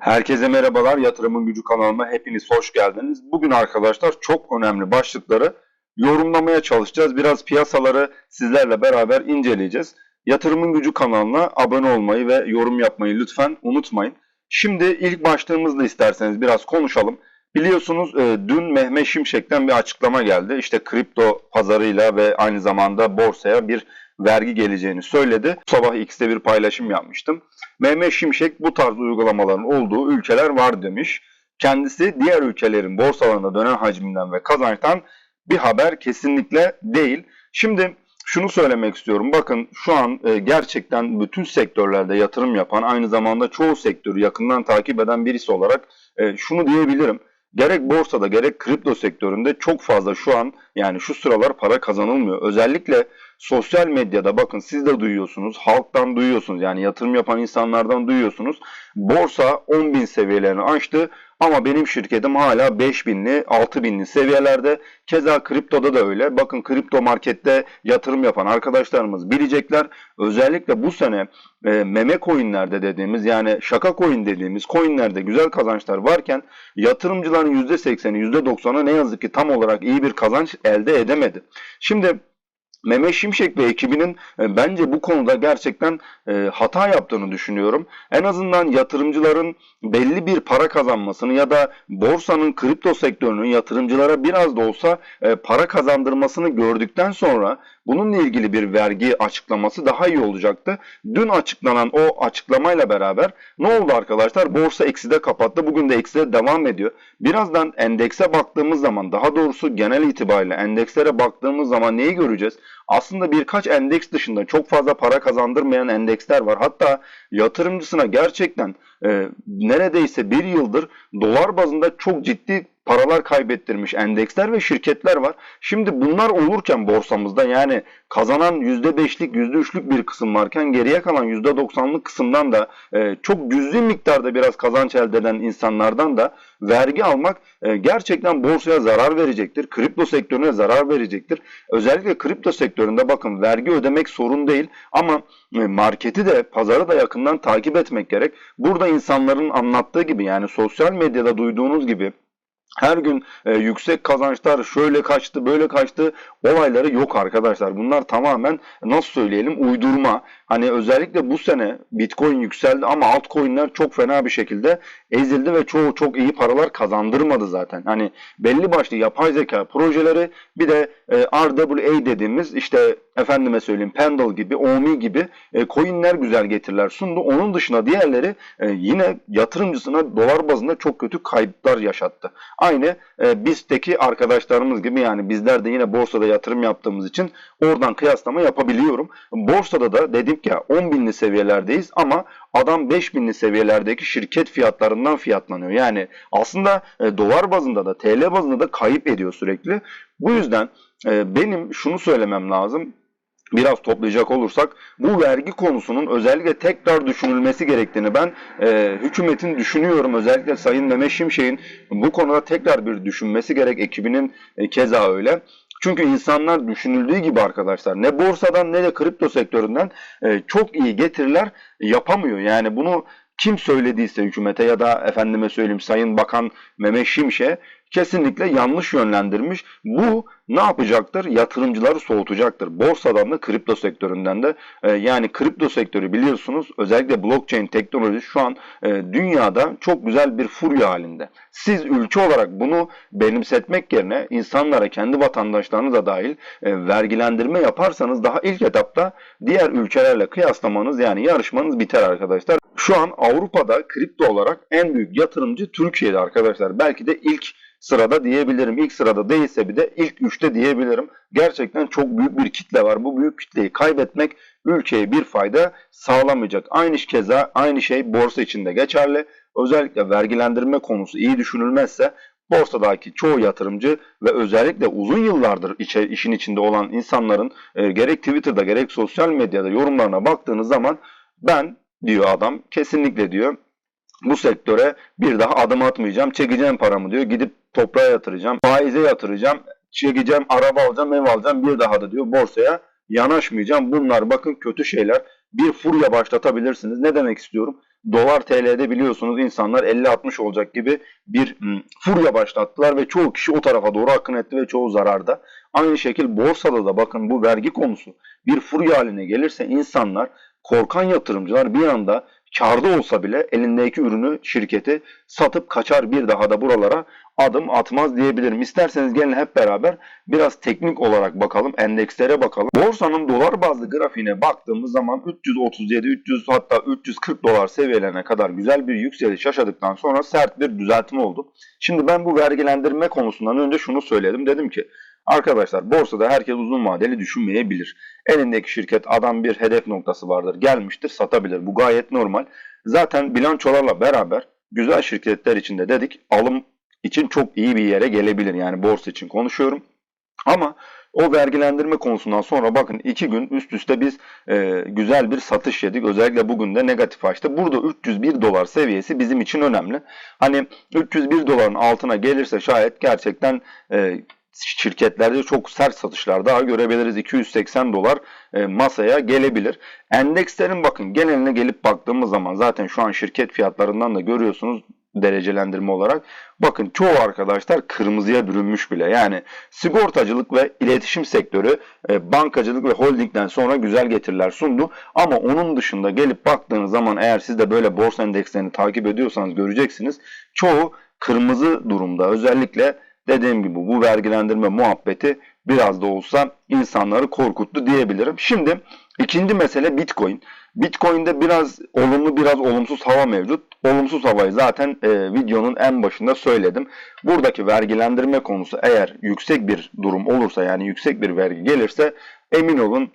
Herkese merhabalar. Yatırımın Gücü kanalıma hepiniz hoş geldiniz. Bugün arkadaşlar çok önemli başlıkları yorumlamaya çalışacağız. Biraz piyasaları sizlerle beraber inceleyeceğiz. Yatırımın Gücü kanalına abone olmayı ve yorum yapmayı lütfen unutmayın. Şimdi ilk başlığımızla isterseniz biraz konuşalım. Biliyorsunuz e, dün Mehmet Şimşek'ten bir açıklama geldi. İşte kripto pazarıyla ve aynı zamanda borsaya bir vergi geleceğini söyledi. Sabah X'te bir paylaşım yapmıştım. Mehmet Şimşek bu tarz uygulamaların olduğu ülkeler var demiş. Kendisi diğer ülkelerin borsalarında dönen hacminden ve kazançtan bir haber kesinlikle değil. Şimdi şunu söylemek istiyorum. Bakın şu an e, gerçekten bütün sektörlerde yatırım yapan, aynı zamanda çoğu sektörü yakından takip eden birisi olarak e, şunu diyebilirim. Gerek borsada gerek kripto sektöründe çok fazla şu an yani şu sıralar para kazanılmıyor. Özellikle sosyal medyada bakın siz de duyuyorsunuz, halktan duyuyorsunuz yani yatırım yapan insanlardan duyuyorsunuz. Borsa 10.000 seviyelerini aştı ama benim şirketim hala 5000'li, 6000'li seviyelerde. Keza kriptoda da öyle. Bakın kripto markette yatırım yapan arkadaşlarımız bilecekler. Özellikle bu sene e, meme coinlerde dediğimiz yani şaka coin dediğimiz coinlerde güzel kazançlar varken yatırımcıların %80'i %90'ı ne yazık ki tam olarak iyi bir kazanç elde edemedi. Şimdi Mehmet Şimşek ve ekibinin e, bence bu konuda gerçekten e, hata yaptığını düşünüyorum. En azından yatırımcıların belli bir para kazanmasını ya da borsanın kripto sektörünün yatırımcılara biraz da olsa e, para kazandırmasını gördükten sonra bununla ilgili bir vergi açıklaması daha iyi olacaktı. Dün açıklanan o açıklamayla beraber ne oldu arkadaşlar? Borsa ekside kapattı. Bugün de ekside devam ediyor. Birazdan endekse baktığımız zaman daha doğrusu genel itibariyle endekslere baktığımız zaman neyi göreceğiz? Aslında birkaç endeks dışında çok fazla para kazandırmayan endeksler var. Hatta yatırımcısına gerçekten e, neredeyse bir yıldır dolar bazında çok ciddi paralar kaybettirmiş endeksler ve şirketler var. Şimdi bunlar olurken borsamızda yani kazanan %5'lik %3'lük bir kısım varken geriye kalan %90'lık kısımdan da e, çok cüzi miktarda biraz kazanç elde eden insanlardan da vergi almak e, gerçekten borsaya zarar verecektir. Kripto sektörüne zarar verecektir. Özellikle kripto sektöründe bakın vergi ödemek sorun değil ama e, marketi de pazarı da yakından takip etmek gerek. Burada insanların anlattığı gibi yani sosyal medyada duyduğunuz gibi her gün e, yüksek kazançlar şöyle kaçtı böyle kaçtı olayları yok arkadaşlar. Bunlar tamamen nasıl söyleyelim uydurma. Hani özellikle bu sene Bitcoin yükseldi ama altcoin'ler çok fena bir şekilde ezildi ve çoğu çok iyi paralar kazandırmadı zaten. Hani belli başlı yapay zeka projeleri bir de e, RWA dediğimiz işte efendime söyleyeyim Pendle gibi, Omi gibi e, coin'ler güzel getiriler sundu. Onun dışında diğerleri e, yine yatırımcısına dolar bazında çok kötü kayıplar yaşattı. Aynı e, BIST'teki arkadaşlarımız gibi yani bizler de yine borsada yatırım yaptığımız için oradan kıyaslama yapabiliyorum. Borsada da dedim ki 10 binli seviyelerdeyiz ama adam 5 binli seviyelerdeki şirket fiyatlarından fiyatlanıyor. Yani aslında e, dolar bazında da TL bazında da kayıp ediyor sürekli. Bu yüzden e, benim şunu söylemem lazım biraz toplayacak olursak bu vergi konusunun özellikle tekrar düşünülmesi gerektiğini ben e, hükümetin düşünüyorum. Özellikle Sayın Mehmet Şimşek'in bu konuda tekrar bir düşünmesi gerek. Ekibinin e, keza öyle. Çünkü insanlar düşünüldüğü gibi arkadaşlar ne borsadan ne de kripto sektöründen e, çok iyi getiriler yapamıyor. Yani bunu kim söylediyse hükümete ya da efendime söyleyeyim Sayın Bakan Mehmet Şimşek kesinlikle yanlış yönlendirmiş. Bu ne yapacaktır? Yatırımcıları soğutacaktır. Borsadan da kripto sektöründen de e, yani kripto sektörü biliyorsunuz özellikle blockchain teknolojisi şu an e, dünyada çok güzel bir furya halinde. Siz ülke olarak bunu benimsetmek yerine insanlara kendi vatandaşlarınıza dahil e, vergilendirme yaparsanız daha ilk etapta diğer ülkelerle kıyaslamanız yani yarışmanız biter arkadaşlar. Şu an Avrupa'da kripto olarak en büyük yatırımcı Türkiye'de arkadaşlar. Belki de ilk sırada diyebilirim. İlk sırada değilse bir de ilk üçte diyebilirim. Gerçekten çok büyük bir kitle var. Bu büyük kitleyi kaybetmek ülkeye bir fayda sağlamayacak. Aynı keza aynı şey borsa içinde geçerli. Özellikle vergilendirme konusu iyi düşünülmezse borsadaki çoğu yatırımcı ve özellikle uzun yıllardır işin içinde olan insanların e, gerek Twitter'da gerek sosyal medyada yorumlarına baktığınız zaman ben diyor adam kesinlikle diyor bu sektöre bir daha adım atmayacağım. Çekeceğim paramı diyor. Gidip toprağa yatıracağım. Faize yatıracağım. Çekeceğim, araba alacağım, ev alacağım. Bir daha da diyor borsaya yanaşmayacağım. Bunlar bakın kötü şeyler. Bir furya başlatabilirsiniz. Ne demek istiyorum? dolar TL'de biliyorsunuz insanlar 50-60 olacak gibi bir mm, furya başlattılar ve çoğu kişi o tarafa doğru akın etti ve çoğu zararda. Aynı şekilde borsada da bakın bu vergi konusu bir furya haline gelirse insanlar korkan yatırımcılar bir anda karda olsa bile elindeki ürünü şirketi satıp kaçar bir daha da buralara adım atmaz diyebilirim. İsterseniz gelin hep beraber biraz teknik olarak bakalım, endekslere bakalım. Borsanın dolar bazlı grafiğine baktığımız zaman 337, 300 hatta 340 dolar seviyelerine kadar güzel bir yükseliş yaşadıktan sonra sert bir düzeltme oldu. Şimdi ben bu vergilendirme konusundan önce şunu söyledim. Dedim ki Arkadaşlar borsada herkes uzun vadeli düşünmeyebilir. Elindeki şirket adam bir hedef noktası vardır. Gelmiştir satabilir. Bu gayet normal. Zaten bilançolarla beraber güzel şirketler için de dedik alım için çok iyi bir yere gelebilir. Yani borsa için konuşuyorum. Ama o vergilendirme konusundan sonra bakın iki gün üst üste biz e, güzel bir satış yedik. Özellikle bugün de negatif açtı. Burada 301 dolar seviyesi bizim için önemli. Hani 301 doların altına gelirse şayet gerçekten e, şirketlerde çok sert satışlar daha görebiliriz. 280 dolar e, masaya gelebilir. Endekslerin bakın geneline gelip baktığımız zaman zaten şu an şirket fiyatlarından da görüyorsunuz derecelendirme olarak. Bakın çoğu arkadaşlar kırmızıya bürünmüş bile. Yani sigortacılık ve iletişim sektörü e, bankacılık ve holdingden sonra güzel getiriler sundu. Ama onun dışında gelip baktığınız zaman eğer siz de böyle borsa endekslerini takip ediyorsanız göreceksiniz. Çoğu kırmızı durumda. Özellikle dediğim gibi bu vergilendirme muhabbeti biraz da olsa insanları korkuttu diyebilirim. Şimdi ikinci mesele Bitcoin. Bitcoin'de biraz olumlu biraz olumsuz hava mevcut. Olumsuz havayı zaten e, videonun en başında söyledim. Buradaki vergilendirme konusu eğer yüksek bir durum olursa yani yüksek bir vergi gelirse emin olun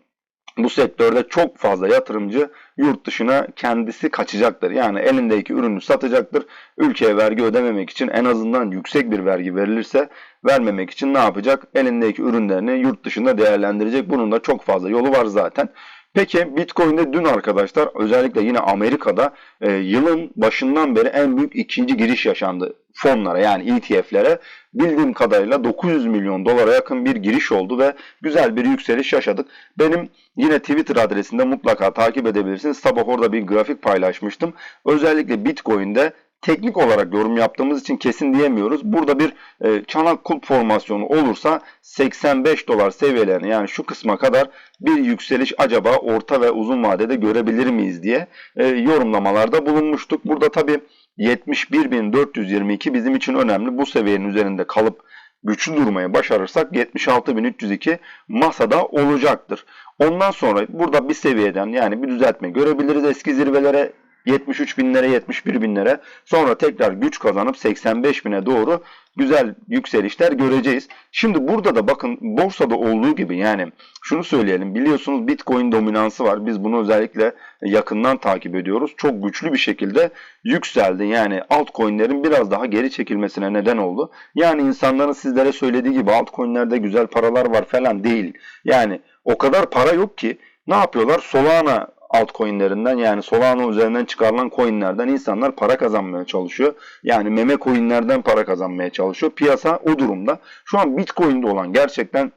bu sektörde çok fazla yatırımcı yurt dışına kendisi kaçacaktır. Yani elindeki ürünü satacaktır. Ülkeye vergi ödememek için en azından yüksek bir vergi verilirse vermemek için ne yapacak? Elindeki ürünlerini yurt dışında değerlendirecek. Bunun da çok fazla yolu var zaten. Peki Bitcoin'de dün arkadaşlar özellikle yine Amerika'da e, yılın başından beri en büyük ikinci giriş yaşandı fonlara yani ETF'lere. Bildiğim kadarıyla 900 milyon dolara yakın bir giriş oldu ve güzel bir yükseliş yaşadık. Benim yine Twitter adresinde mutlaka takip edebilirsiniz. Sabah orada bir grafik paylaşmıştım. Özellikle Bitcoin'de teknik olarak yorum yaptığımız için kesin diyemiyoruz. Burada bir e, çanak kulp formasyonu olursa 85 dolar seviyelerine yani şu kısma kadar bir yükseliş acaba orta ve uzun vadede görebilir miyiz diye e, yorumlamalarda bulunmuştuk. Burada tabi 71.422 bizim için önemli. Bu seviyenin üzerinde kalıp güçlü durmayı başarırsak 76.302 masada olacaktır. Ondan sonra burada bir seviyeden yani bir düzeltme görebiliriz. Eski zirvelere 73 binlere 71 binlere sonra tekrar güç kazanıp 85 bine doğru güzel yükselişler göreceğiz. Şimdi burada da bakın borsada olduğu gibi yani şunu söyleyelim biliyorsunuz Bitcoin dominansı var. Biz bunu özellikle yakından takip ediyoruz. Çok güçlü bir şekilde yükseldi. Yani altcoin'lerin biraz daha geri çekilmesine neden oldu. Yani insanların sizlere söylediği gibi altcoin'lerde güzel paralar var falan değil. Yani o kadar para yok ki ne yapıyorlar? Solana altcoin'lerinden yani Solana üzerinden çıkarılan coin'lerden insanlar para kazanmaya çalışıyor. Yani meme coin'lerden para kazanmaya çalışıyor. Piyasa o durumda. Şu an Bitcoin'de olan gerçekten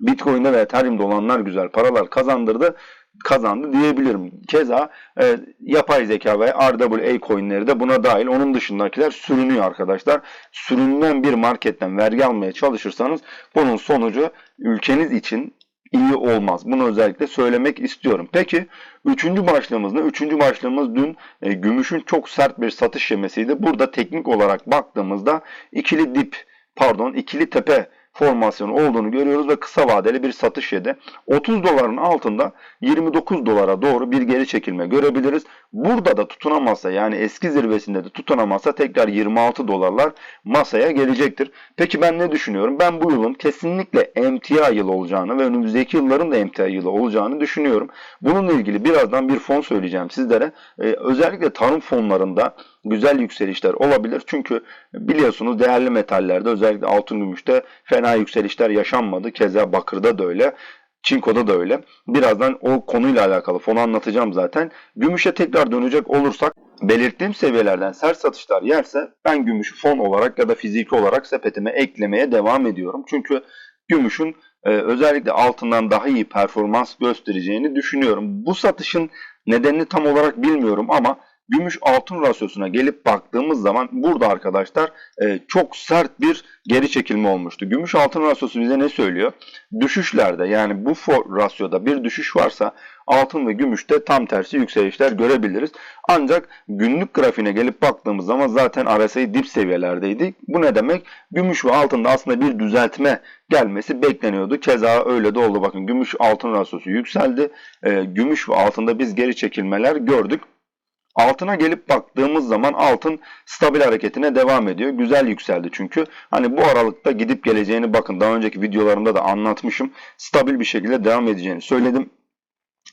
Bitcoin'de ve Ethereum'da olanlar güzel paralar kazandırdı kazandı diyebilirim. Keza e, yapay zeka ve RWA coinleri de buna dahil. Onun dışındakiler sürünüyor arkadaşlar. Sürünmen bir marketten vergi almaya çalışırsanız bunun sonucu ülkeniz için iyi olmaz. Bunu özellikle söylemek istiyorum. Peki üçüncü başlığımız ne? Üçüncü başlığımız dün e, gümüşün çok sert bir satış yemesiydi. Burada teknik olarak baktığımızda ikili dip pardon ikili tepe formasyonu olduğunu görüyoruz ve kısa vadeli bir satış yedi. 30 doların altında 29 dolara doğru bir geri çekilme görebiliriz. Burada da tutunamazsa yani eski zirvesinde de tutunamazsa tekrar 26 dolarlar masaya gelecektir. Peki ben ne düşünüyorum? Ben bu yılın kesinlikle emtia yılı olacağını ve önümüzdeki yılların da emtia yılı olacağını düşünüyorum. Bununla ilgili birazdan bir fon söyleyeceğim sizlere. Ee, özellikle tarım fonlarında güzel yükselişler olabilir. Çünkü biliyorsunuz değerli metallerde özellikle altın gümüşte fena yükselişler yaşanmadı. Keza bakırda da öyle. Çinko'da da öyle. Birazdan o konuyla alakalı fonu anlatacağım zaten. Gümüşe tekrar dönecek olursak belirttiğim seviyelerden sert satışlar yerse ben gümüşü fon olarak ya da fiziki olarak sepetime eklemeye devam ediyorum. Çünkü gümüşün e, özellikle altından daha iyi performans göstereceğini düşünüyorum. Bu satışın nedenini tam olarak bilmiyorum ama gümüş altın rasyosuna gelip baktığımız zaman burada arkadaşlar e, çok sert bir geri çekilme olmuştu. Gümüş altın rasyosu bize ne söylüyor? Düşüşlerde yani bu for rasyoda bir düşüş varsa altın ve gümüşte tam tersi yükselişler görebiliriz. Ancak günlük grafiğine gelip baktığımız zaman zaten RSI dip seviyelerdeydi. Bu ne demek? Gümüş ve altında aslında bir düzeltme gelmesi bekleniyordu. Keza öyle de oldu. Bakın gümüş altın rasyosu yükseldi. E, gümüş ve altında biz geri çekilmeler gördük. Altına gelip baktığımız zaman altın stabil hareketine devam ediyor. Güzel yükseldi çünkü. Hani bu aralıkta gidip geleceğini bakın daha önceki videolarımda da anlatmışım. Stabil bir şekilde devam edeceğini söyledim.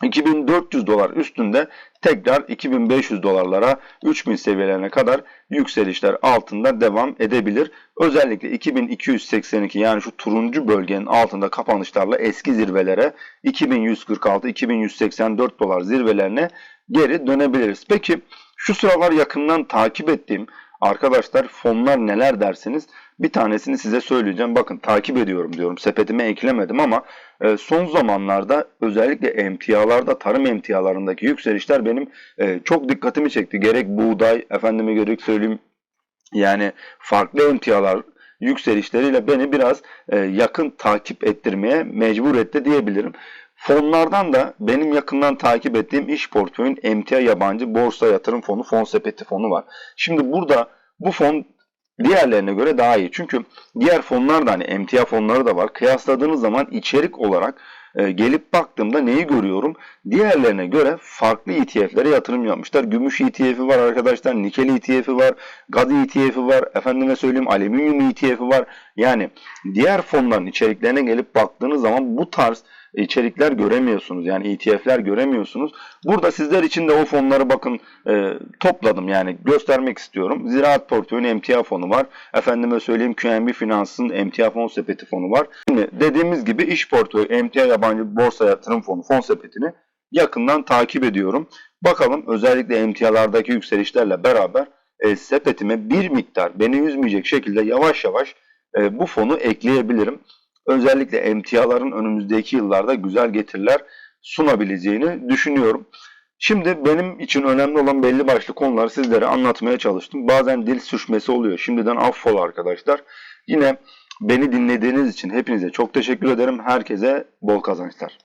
2400 dolar üstünde tekrar 2500 dolarlara 3000 seviyelerine kadar yükselişler altında devam edebilir. Özellikle 2282 yani şu turuncu bölgenin altında kapanışlarla eski zirvelere 2146-2184 dolar zirvelerine geri dönebiliriz. Peki şu sıralar yakından takip ettiğim arkadaşlar fonlar neler dersiniz? Bir tanesini size söyleyeceğim. Bakın takip ediyorum diyorum. Sepetime eklemedim ama e, son zamanlarda özellikle emtialarda, tarım emtialarındaki yükselişler benim e, çok dikkatimi çekti. Gerek buğday, efendime gerek söyleyeyim yani farklı emtialar yükselişleriyle beni biraz e, yakın takip ettirmeye mecbur etti diyebilirim. Fonlardan da benim yakından takip ettiğim iş portföyün emtia yabancı borsa yatırım fonu, fon sepeti fonu var. Şimdi burada bu fon diğerlerine göre daha iyi. Çünkü diğer fonlar da hani emtia fonları da var. Kıyasladığınız zaman içerik olarak e, gelip baktığımda neyi görüyorum? Diğerlerine göre farklı ETF'lere yatırım yapmışlar. Gümüş ETF'i var arkadaşlar, nikel ETF'i var, gaz ETF'i var, efendime söyleyeyim alüminyum ETF'i var. Yani diğer fonların içeriklerine gelip baktığınız zaman bu tarz içerikler göremiyorsunuz. Yani ETF'ler göremiyorsunuz. Burada sizler için de o fonları bakın e, topladım yani göstermek istiyorum. Ziraat portföyünün emtia fonu var. Efendime söyleyeyim QNB Finans'ın emtia fon sepeti fonu var. Şimdi dediğimiz gibi iş portföyü emtia yabancı borsa yatırım fonu fon sepetini yakından takip ediyorum. Bakalım özellikle emtialardaki yükselişlerle beraber e, sepetime bir miktar beni üzmeyecek şekilde yavaş yavaş e, bu fonu ekleyebilirim özellikle emtiaların önümüzdeki yıllarda güzel getiriler sunabileceğini düşünüyorum. Şimdi benim için önemli olan belli başlı konuları sizlere anlatmaya çalıştım. Bazen dil sürçmesi oluyor. Şimdiden affola arkadaşlar. Yine beni dinlediğiniz için hepinize çok teşekkür ederim. Herkese bol kazançlar.